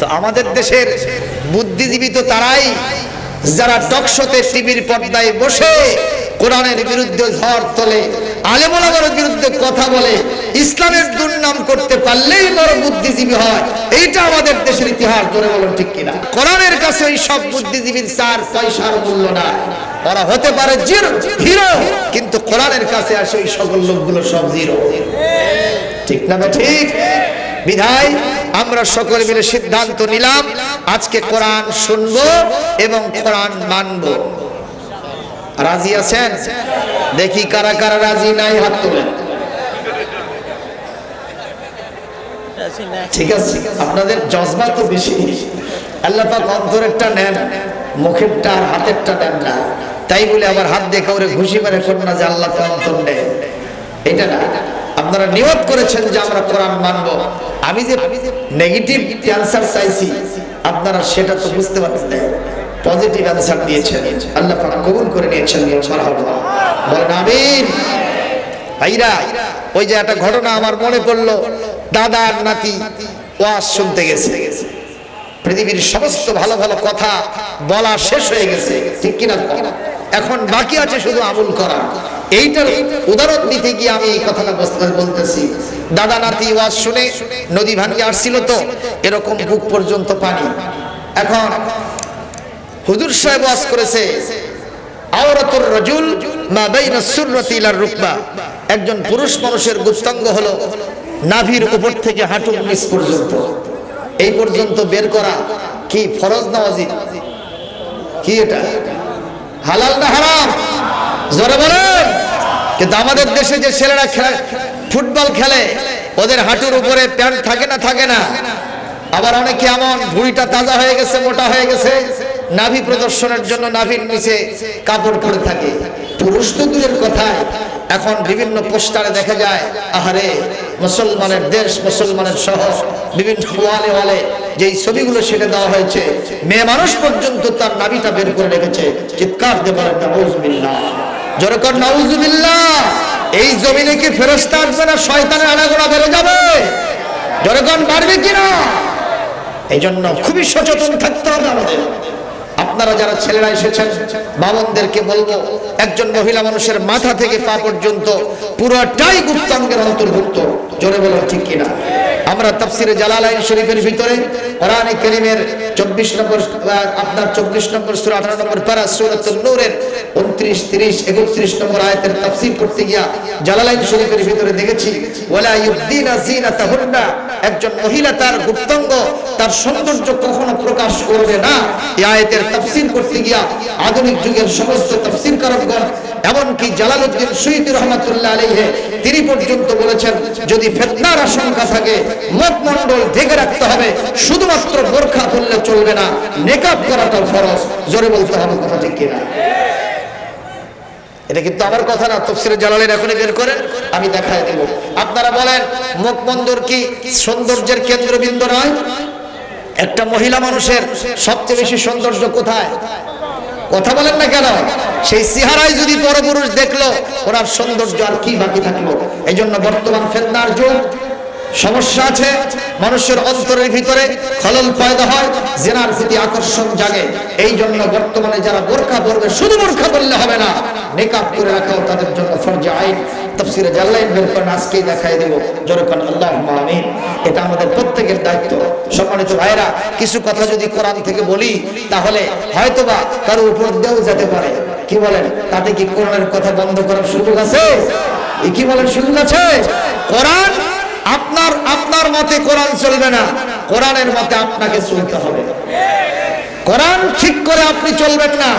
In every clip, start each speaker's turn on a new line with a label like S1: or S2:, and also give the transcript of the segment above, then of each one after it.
S1: তো আমাদের দেশের বুদ্ধিজীবী তো তারাই যারা টকশোতে টিভির পর্দায় বসে কোরআনের বিরুদ্ধে ঝড় তোলে আলেমোলামার বিরুদ্ধে কথা বলে, ইসলামের দুর্নাম করতে পারলেই বড় বুদ্ধিজীবী হয়। এইটা আমাদের দেশের ইতিহাস ধরে বলুন ঠিক কিনা? কোরআনের কাছে ওই সব বুদ্ধিজীবীর চার পয়সার মূল্য না ওরা হতে পারে জিরো, হিরো, কিন্তু কোরআনের কাছে আসে ওই সকল লোকগুলো সব জিরো। ঠিক না ঠিক? বিধায় আমরা সকলে মিলে সিদ্ধান্ত নিলাম, আজকে কোরআন শুনব এবং কোরআন মানব। রাজি আছেন? দেখি কারা কারা রাজি, নাই হাত তোলেন। ঠিক আছে, আপনাদের জজবা তো বেশি। আল্লাহ পাক অন্তরেরটা নেন, মুখেরটা আর হাতেরটা নেন না। তাই বলে আবার হাত দিয়ে কাউরে ঘুষি মারে করুন না যে আল্লাহ অন্তর নেন এটা না। আপনারা নিয়ত করেছেন যে আমরা কোরআন মানব। আমি যে নেগেটিভ অ্যান্সার চাইছি, আপনারা সেটা তো বুঝতে পারছেন পজিটিভ অ্যান্সার দিয়েছেন। আল্লাহ পাক কবুল করে নিয়েছেন বলেন আমিন। ভাইরা, ওই যে একটা ঘটনা আমার মনে পড়ল। দাদা আর নাতি ওয়াজ শুনতে গেছে। পৃথিবীর সমস্ত ভালো ভালো কথা বলা শেষ হয়ে গেছে। ঠিক কিনা? এখন বাকি আছে শুধু আমল করা। এইটার উদাহরণ দিতে গিয়ে আমি এই কথাটা বলতে- বলতেছি। দাদা, নাতি, ওয়াজ শুনে নদী ভাঙ্গে আসছিল তো, এরকম বুক পর্যন্ত পানি। এখন হুজুর সাহেব ওয়াজ করেছে, আওরাতুর রাজুল মা বাইনা সুররাতি ইলার রুকবা। একজন পুরুষ মানুষের গুপ্তাঙ্গ হলো নাভির উপর থেকে হাঁটুর নিচ পর্যন্ত। এই পর্যন্ত বের করা কি ফরজ না কি এটা? হালাল না হারাম? জোরে বলেন। কিন্তু আমাদের দেশে যে ছেলেরা খেলা, ফুটবল খেলে, ওদের হাঁটুর উপরে প্যান্ট থাকে না থাকে না। আবার অনেকে এমন, ভুঁড়িটা তাজা হয়ে গেছে, মোটা হয়ে গেছে, নাভি প্রদর্শনের জন্য নাভির নিচে কাপড় পরে থাকে। পুরুষ তো দূরের কথায়, এখন বিভিন্ন পোস্টারে দেখা যায়, আহারে, মুসলমানের দেশ, মুসলমানের শহর, বিভিন্ন ওয়ালে ওয়ালে যেই ছবিগুলো সেটা দেওয়া হয়েছে, মেয়ে মানুষ পর্যন্ত তার নাভিটা বের করে রেখেছে। চিৎকার দিয়ে বলেন, নাউজুবিল্লাহ। জোরে কর, নাউজুবিল্লাহ। এই জমিনে কি ফেরস্তা আসবে না শয়তানের আনাগোনা বেড়ে যাবে? জোরে কর, বাড়বে কিনা এই জন্য খুবই সচেতন থাকতে হবে আমাদের। আপনারা যারা ছেলেরা এসেছেন, বামনদেরকে বলব, একজন মহিলা মানুষের মাথা থেকে পা পর্যন্ত পুরোটাই গুপ্তাঙ্গের অন্তর্ভুক্ত। জোরে বলো ঠিক কিনা? আমরা তাফসিরে জালালাইন শরীফের ভিতরে কোরআনে কারীমের 24 নম্বর আপনার 24 নম্বর সূরা 18 নম্বর পারা সূরাতুন নূরের 29 30 31 নম্বর আয়াতের তাফসীর করতে গিয়া জালালাইন শরীফের ভিতরে দেখেছি, ওয়ালা ইউদ্দিনা জিনাতাহুন্না একজন মহিলা তার গুপ্তাঙ্গ, তার সৌন্দর্য কখনো প্রকাশ করবে না। আয়াতের তাফসীর করতে গিয়া আধুনিক যুগের সমস্ত তাফসীর কারকগণ, এমনকি জালালউদ্দিন সুয়ুতি রহমাতুল্লাহ আলাইহি, তিনি পর্যন্ত বলেছেন, যদি ফিতনার আশঙ্কা থাকে মুখ মণ্ডল ঢেকে রাখতে হবে, শুধুমাত্র বোরখা পরলে চলবে না, নেকাব করাটা ফরজ। জোরে বলতে হবে কথা ঠিক কিনা? এটা কিন্তু আমার কথা না, তফসিরে জালালের এখনই বের করে, আমি দেখাই দেব। আপনারা বলেন মুখ মন্দর কি সৌন্দর্যের কেন্দ্রবিন্দু নয়? একটা মহিলা মানুষের সবচেয়ে বেশি সৌন্দর্য কোথায়? কথা বলেন না কেন? সেই চেহারায় যদি পরপুরুষ দেখল, ওনার সৌন্দর্য আর কি বাকি থাকল? এই জন্য বর্তমান ফেতনার যুগ। সমস্যা আছে, মানুষের অন্তরের ভিতরে খলল পয়দা হয়, জেনার প্রতি আকর্ষণ জাগে। এই জন্য বর্তমানে যারা বোরখা পরবে, শুধু বোরখা বললে হবে না মেকআপ করে রাখাও তাদের জন্য ফরজে আইন। তফসিরে জাল্লাইন বের করেন, আজকেই দেখাই দেব। যেরকম আল্লাহ আমিন। এটা আমাদের প্রত্যেকের দায়িত্ব। সম্মানিত ভাইরা কিছু কথা যদি কোরআন থেকে বলি, তাহলে হয়তোবা কারও উপর দিয়েও যেতে পারে। কি বলেন? তাতে কি কোরআনের কথা বন্ধ করার সুযোগ আছে? কি বলেন, সুযোগ আছে? কোরআন আপনার আপনার মতে কোরআন চলবে না। কোরআনের মতে আপনাকে চলতে হবে। কোরআন ঠিক করে আপনি চলবেন না।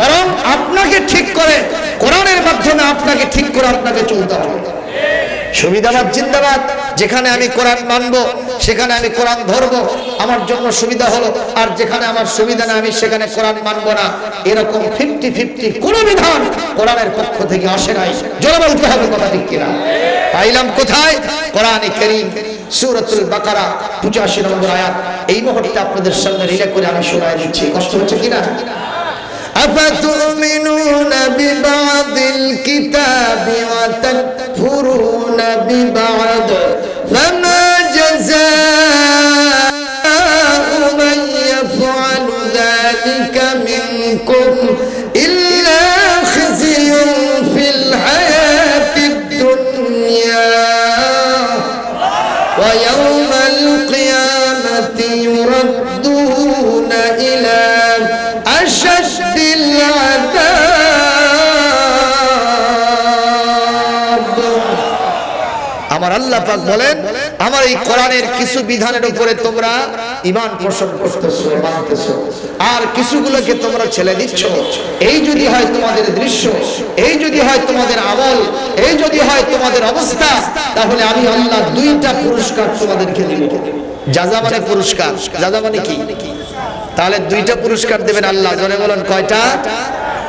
S1: বরং আপনাকে ঠিক করে, কোরআনের মাধ্যমে আপনাকে ঠিক করে আপনাকে চলতে হবে। সুবিধাবাদ জিন্দাবাদ, যেখানে আমি কোরআন মানব, সেখানে আমি কোরআন ধরব, আমার জন্য সুবিধা হলো, আর যেখানে আমার সুবিধা না, আমি সেখানে কোরআন মানব না। এরকম ফিফটি ফিফটি কোন বিধান কোরআনের পক্ষ থেকে আসে নাই। জোরে বলতে হবে কথা ঠিক কিনা? পাইলাম কোথায়? কোরআনে করিম। সুরতুল বাকারা পঁচাশি নম্বর আয়াত এই মুহূর্তে আপনাদের সামনে রিলে করে আমি শোনায় দিচ্ছি কষ্ট হচ্ছে কিনা أفتؤمنون ببعض الكتاب وتكفرون ببعض فما جزاء من يفعل ذلك منكم إلا আমার আল্লাহ পাক বলেন, আমার এই কোরআনের কিছু বিধানের উপরে তোমরা ঈমান পোষণ করতেছো, মানতেছো। আর কিছুগুলোকে তোমরা ছেড়ে দিচ্ছ। এই যদি হয় তোমাদের দৃশ্য, এই যদি হয় তোমাদের আমল, এই যদি হয় তোমাদের অবস্থা, তাহলে আমি আল্লাহ দুইটা পুরস্কার তোমাদেরকে দিব। যাজা মানে পুরস্কার যাজা মানে কি? তাহলে দুইটা পুরস্কার দেবেন আল্লাহ জনে বলেন কয়টা?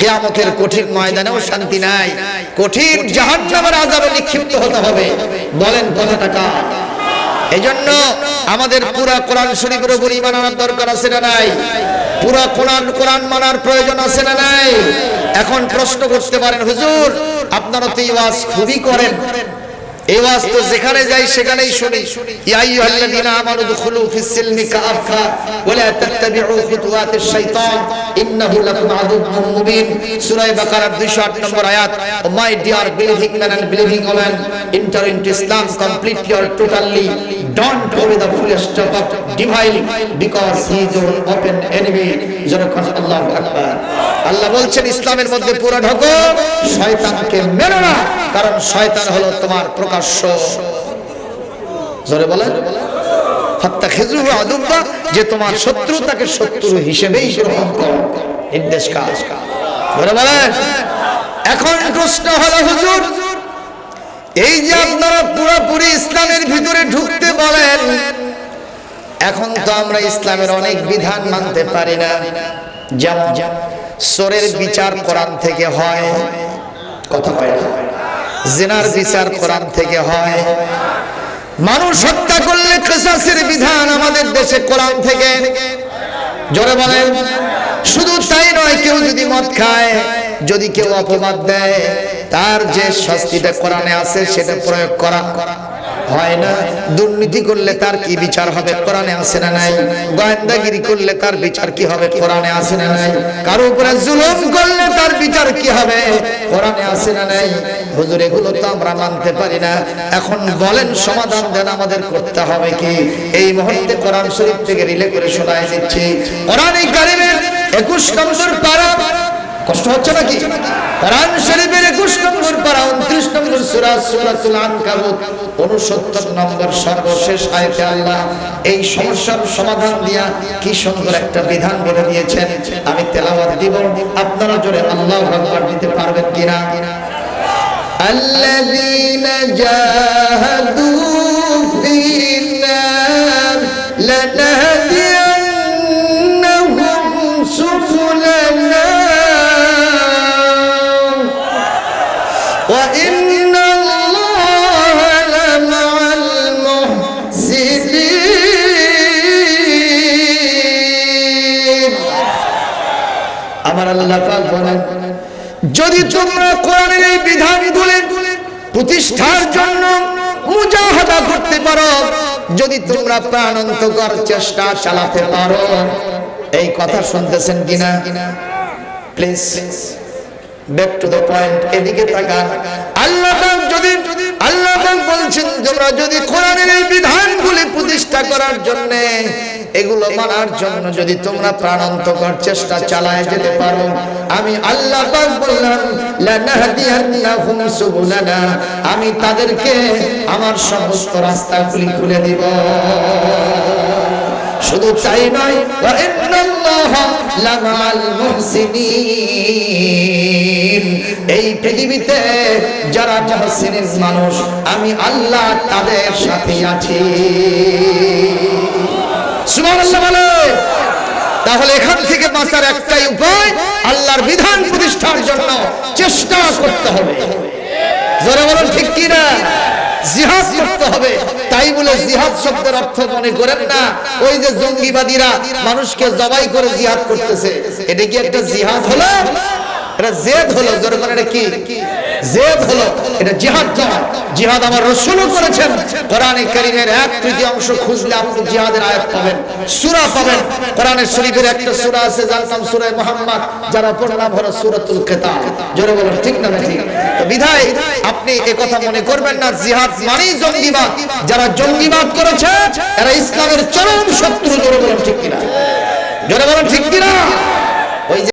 S1: কিয়ামতের কঠিন ময়দানেও শান্তি নাই। কঠিন জাহান্নামের আযাবে নিক্ষিপ্ত হতে হবে। বলেন কত টাকা এজন্য আমাদের পুরা কোরআন শরীফের উপর ঈমান আনার দরকার আছে না নাই? পুরা কোরআন কোরআন মানার প্রয়োজন আছে না নাই? এখন প্রশ্ন করতে পারেন, হুজুর, আপনারা তো ওয়াজ খুবই করেন। এই ওয়াজ তো যেখানে যাই, সেখানেই শুনি। ইয়া আইয়ুহাল্লাযীনা আমানু দুখুলু তাত্তাবিউ খুতুওয়াতিশ শাইতান, ইন্নাহু লাকুম সূরা বাকারার 208 নম্বর আয়াত, O my dear believing man and believing woman enter into Islam totally, don't of devilling, because he is open enemy. আল্লাহু আকবার। আল্লাহ বলছেন, ইসলামের মধ্যে পুরো ঢোকো, শয়তানকে মেরো না। কারণ শয়তান হলো তোমার প্রকাশ্য। জোরে বলেন। ফাত্তা খেজু আদুব্বা, যে তোমার শত্রু তাকে শত্রু হিসেবেই গ্রহণ করো। নির্দেশ কাজ জোরে বলেন। এখন প্রশ্ন হলো, হুজুর, এই যে আপনারা পুরোপুরি ইসলামের ভিতরে ঢুকতে বলেন, এখন তো আমরা ইসলামের অনেক বিধান মানতে পারি না। যেমন সোরের বিচার কোরআন থেকে হয়, কথা হয় না। জেনার বিচার কোরআন থেকে হয়। মানুষ হত্যা করলে কেসাসের বিধান আমাদের দেশে কোরআন থেকে। জোরে বলেন। শুধু তাই নয়, কেউ যদি মদ খায়, যদি কেউ অপবাদ দেয়, তার যে শাস্তিটা কোরআনে আছে, সেটা প্রয়োগ করা। হয় না? দুর্নীতি করলে তার কি বিচার হবে? কোরআনে আছে না নাই? গোয়েন্দাগিরি করলে তার বিচার কি হবে? কোরআনে আছে না নাই? কারও উপরে জুলুম করলে তার বিচার কি হবে? কোরআনে আছে না নাই? হুজুর, এগুলো তো আমরা মানতে পারি না। এখন বলেন, সমাধান দেন আমাদের করতে হবে কি? এই মুহূর্তে কোরআন শরীফ থেকে রিলে করে শোনায় দিচ্ছি। কোরআন কারিমের একুশ নম্বর পারা কষ্ট হচ্ছে নাকি কোরআন শরীফের 21 নম্বর পারা 29 নম্বর সূরা সূরাতুল আনকাবুত 69 নম্বর সর্বশেষ আয়াতে আল্লাহ এই সমস্যার সমাধান দিয়া কি সুন্দর একটা বিধান বলে দিয়েছেন আমি তেলাওয়াত দিব আপনারা জোরে আল্লাহু আকবার দিতে পারবেন কিনা الذين جاهدوا فينا لنهدينهم وإن الله لمع المحسنين আমার আল্লাহ পাক বলেন যদি তোমরা কোরআনের এই বিধানগুলি প্রতিষ্ঠার জন্য মুজাহাদা করতে পারো যদি তোমরা প্রাণান্তকর চেষ্টা চালাতে পারো এই কথা শুনতেছেন কিনা please back to the point এদিকে তাকান। আল্লাহ যদি আল্লাহ বলছেন তোমরা যদি কোরআনের এই বিধানগুলি প্রতিষ্ঠা করার জন্য এগুলো মানার জন্য যদি তোমরা প্রাণান্তকর চেষ্টা চালায় যেতে পারো, আমি আল্লাহ বললাম আমি তাদেরকে আমার সমস্ত রাস্তাগুলি খুলে দিব। শুধু তাই নয়, ওয়া এই পৃথিবীতে যারা মুহসিনের মানুষ, আমি আল্লাহ তাদের সাথে আছি। তাহলে এখান থেকে বাঁচার একটাই উপায়, আল্লাহর বিধান প্রতিষ্ঠার জন্য চেষ্টা করতে হবে। জোরে বলুন ঠিক কি না জিহাদ করতে হবে। তাই বলে জিহাদ শব্দের অর্থ মনে করেন না। ওই যে জঙ্গিবাদীরা মানুষকে জবাই করে জিহাদ করতেছে। এটা কি একটা জিহাদ হলো? এটা জেদ হলো এটা কি? জেদ হলো, এটা জিহাদ নয় জিহাদ আমার করেছেন। কোরআনে কারীমের এক তৃতীয়াংশ খুঁজলে আপনি জিহাদের আয়াত পাবেন পাবেন। কোরআনের শরীফের একটা আছে, যার নাম হলো জোরে বলেন, ঠিক না তো বিধায়, আপনি কথা মনে করবেন না, জিহাদ মানেই জঙ্গিবাদ। যারা জঙ্গিবাদ করেছে, এরা ইসলামের চরম শত্রু, জোরে বলেন, ঠিক কিনা? জোরে বলেন, ঠিক কিনা?